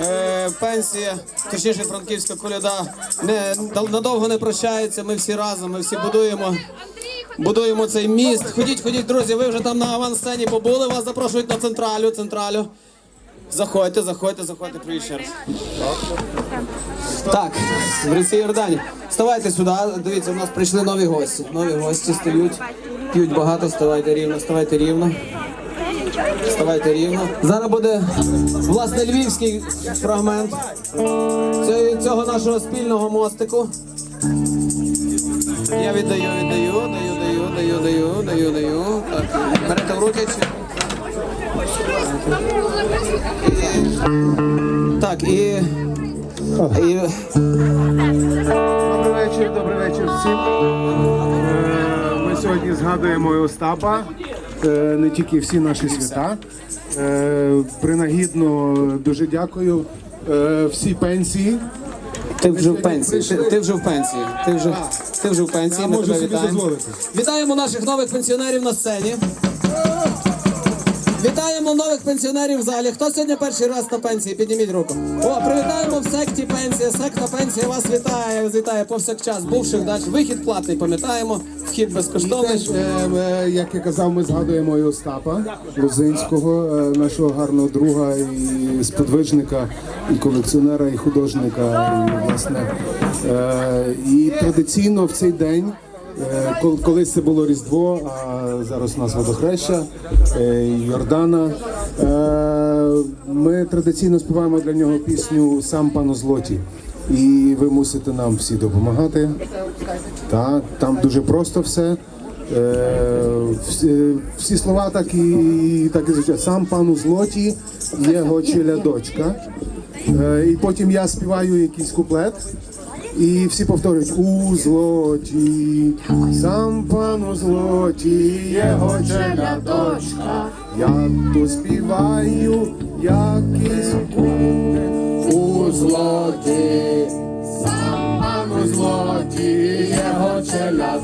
Е, пенсія, точніше франківська коляда не надовго не прощається. Ми всі разом, ми всі будуємо. Будуємо цей міст. Ходіть, ходіть, друзі. Ви вже там на авансцені побули. Вас запрошують на централю. Централю. Заходьте, заходьте, заходьте, привіт ще раз. Так, в Росії Йордані. Ставайте сюди. Дивіться, у нас прийшли нові гості. Нові гості стають, п'ють багато, ставайте рівно, ставайте рівно. Ставайте рівно. Зараз буде власне львівський фрагмент цього, нашого спільного мостику. Я віддаю, віддаю, даю, даю, даю, даю, даю, даю. Так, берете в руки. Так, і. і Добрий вечір, добрий вечір всім. Е, Ми сьогодні згадуємо Остапа, не тільки всі наші свята. Е, Принагідно дуже дякую. Е, Всі пенсії. Ти вже в пенсії. Ти, ти вже в пенсії. Ти вже, ти вже в пенсії. Ми тебе вітаємо. Вітаємо наших нових пенсіонерів на сцені. Вітаємо нових пенсіонерів в залі. Хто сьогодні перший раз на пенсії? Підніміть руку. О, привітаємо в секті пенсія. Секта пенсія вас вітає. Вітає повсякчас. Бувших дач. Вихід платний, пам'ятаємо. Вхід безкоштовний. Теж, е, е, як я казав, ми згадуємо і Остапа Лозинського, е, нашого гарного друга і сподвижника, і колекціонера, і художника. І, власне, е, і традиційно в цей день. Е, кол- Колись це було Різдво, а зараз у нас водохреща, е, Йордана. Е, Ми традиційно співаємо для нього пісню Сам пан у злоті. І ви мусите нам всі допомагати. Так, там дуже просто все. Всі, всі слова так і так і звучать. Сам пан у злоті, його челя дочка. Е, і потім я співаю якийсь куплет. І всі повторюють у злоті, сам пан у злоті, його челя дочка. Я то співаю, якийсь куплет у злоті. Сам пан у злоті, його челя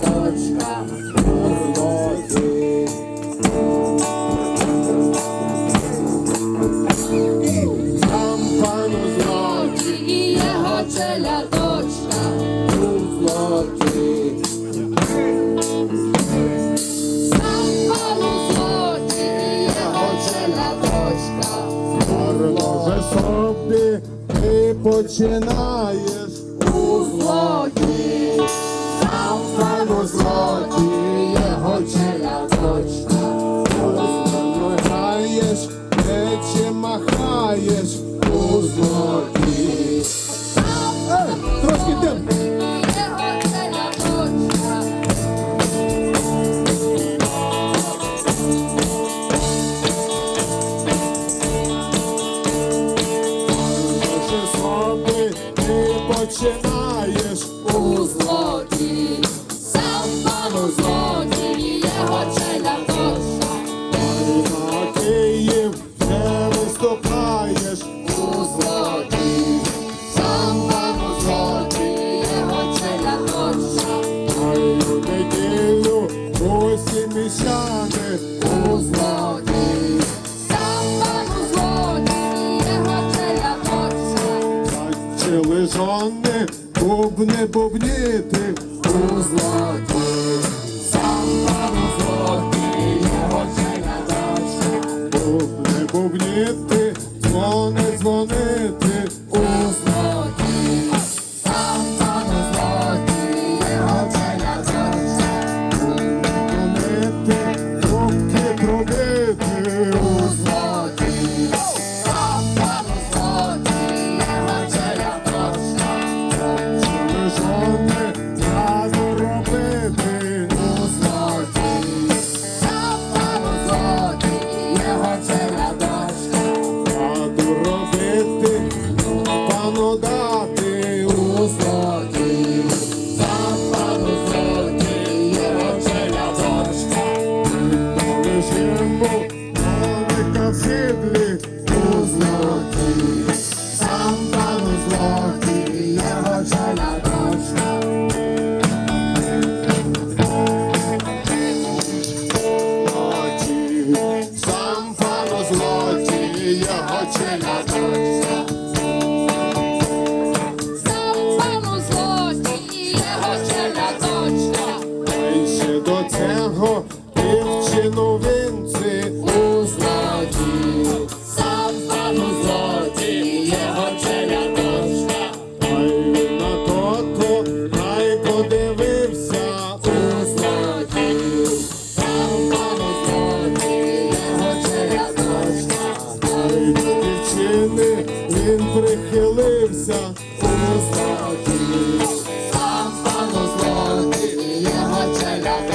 собі ти починаєш у злоті. Усі у злоті, сам пан у злоті, його я дочка. бачили жони бубни бубніти новинці у злоті, сам стан злоті, його челядочка. Ай на тото, хай подивився у злоті, сам стан у злоті, його челядочка. Ай до дівчини він прихилився у злоті, сам стан у злоті, його челядочка.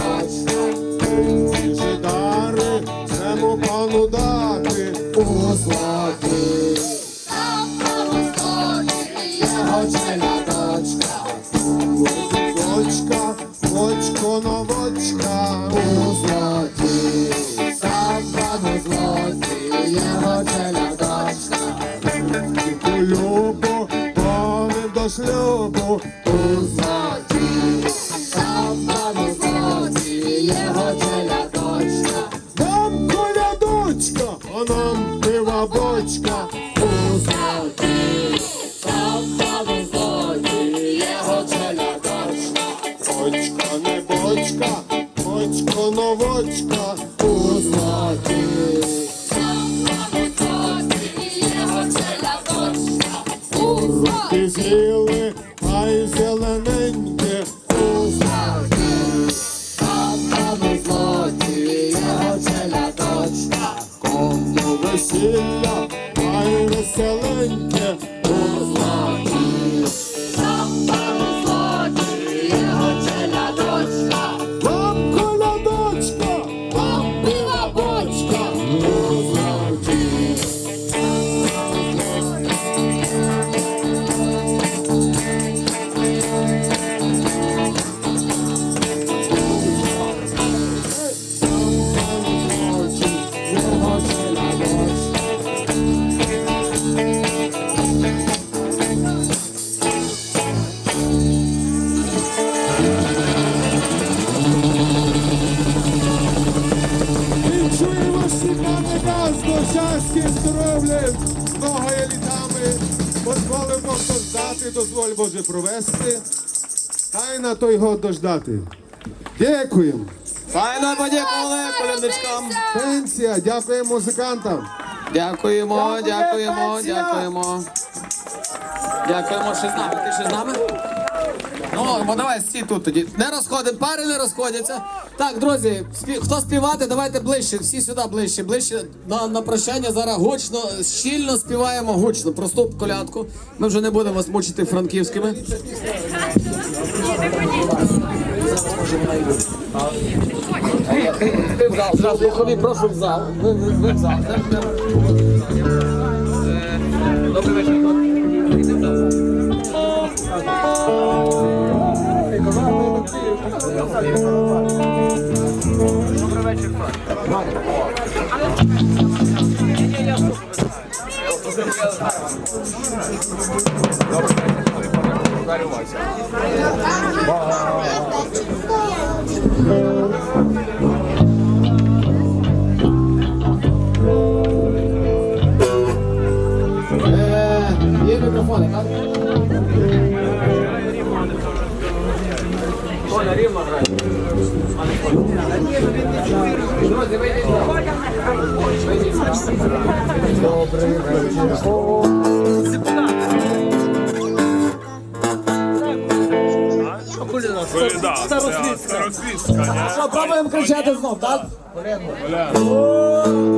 Весілля, дозволь Боже провести. Та й на той год дождати. Дякуємо. Файно подякували колядничкам. Пенсія, дякуємо музикантам. Дякуємо, дякуємо, дякуємо. Дякуємо, що з нами. Ти ще з нами? Ну, бо давай стій тут тоді. Не розходимо, пари не розходяться. Так, друзі, спів... хто співати, давайте ближче, всі сюди ближче, ближче на, на прощання. Зараз гучно, щільно співаємо гучно. Просту колядку. Ми вже не будемо вас мучити франківськими. Ти прошу в зал. Ви, ви, ви в зал. Добрий вечір. Е, Старосвітська, Що, пробуємо кричати знов, так? Христос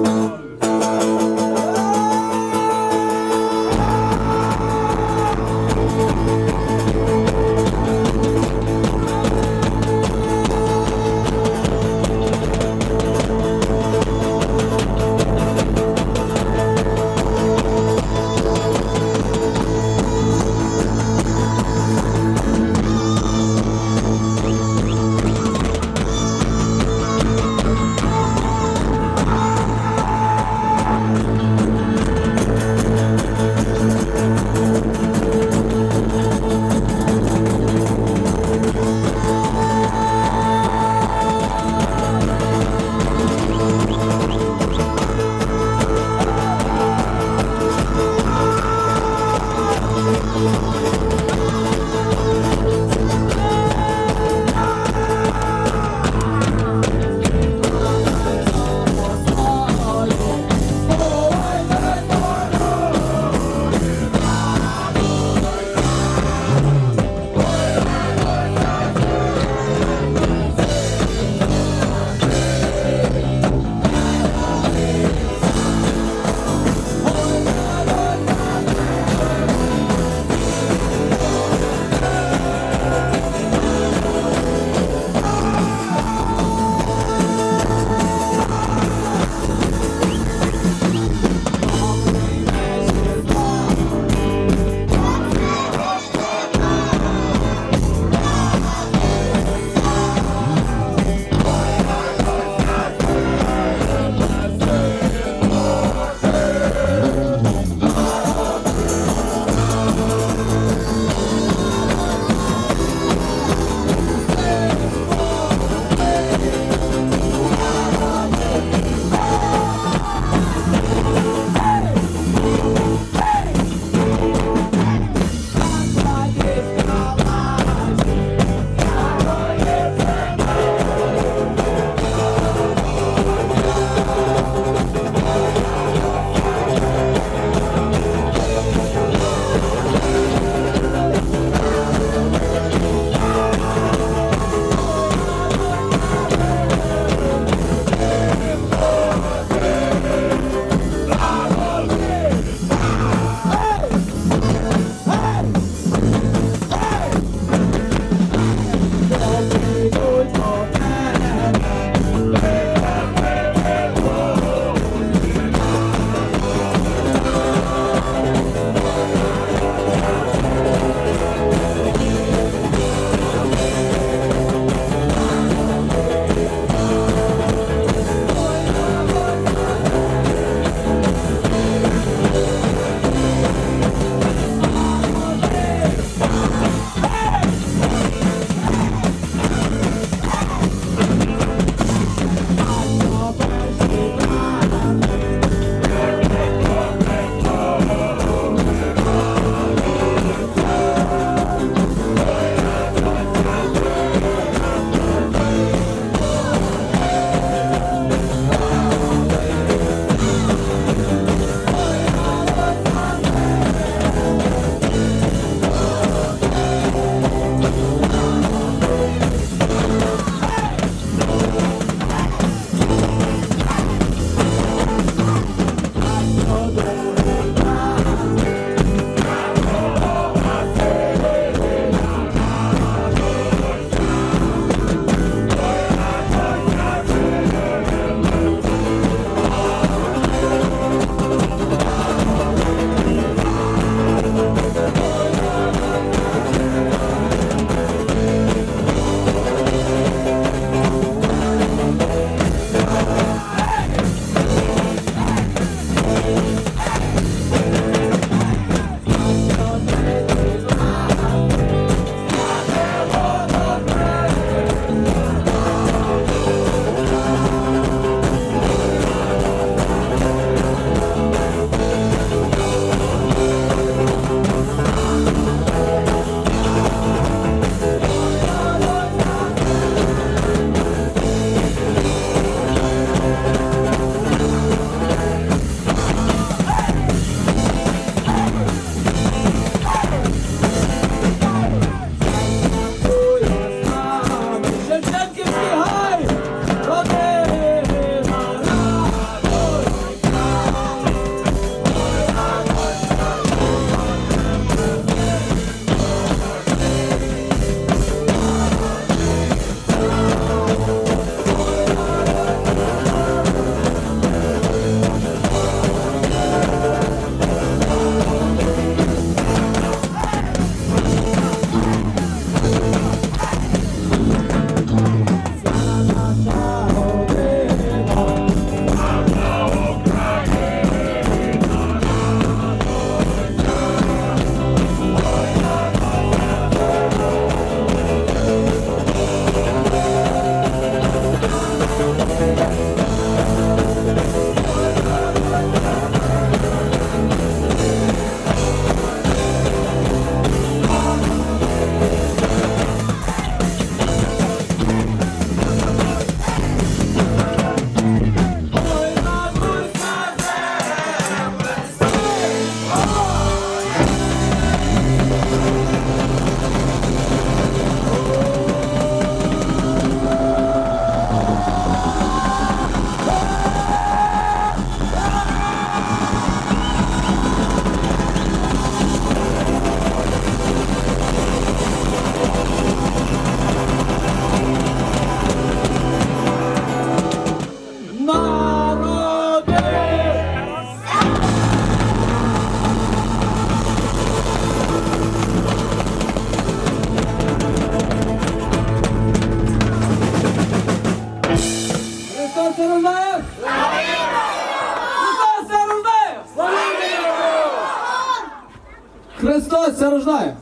це!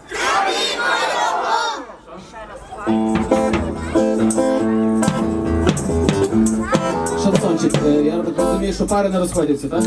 Шансончик, е, я так розумію, що пари не розходяться, так?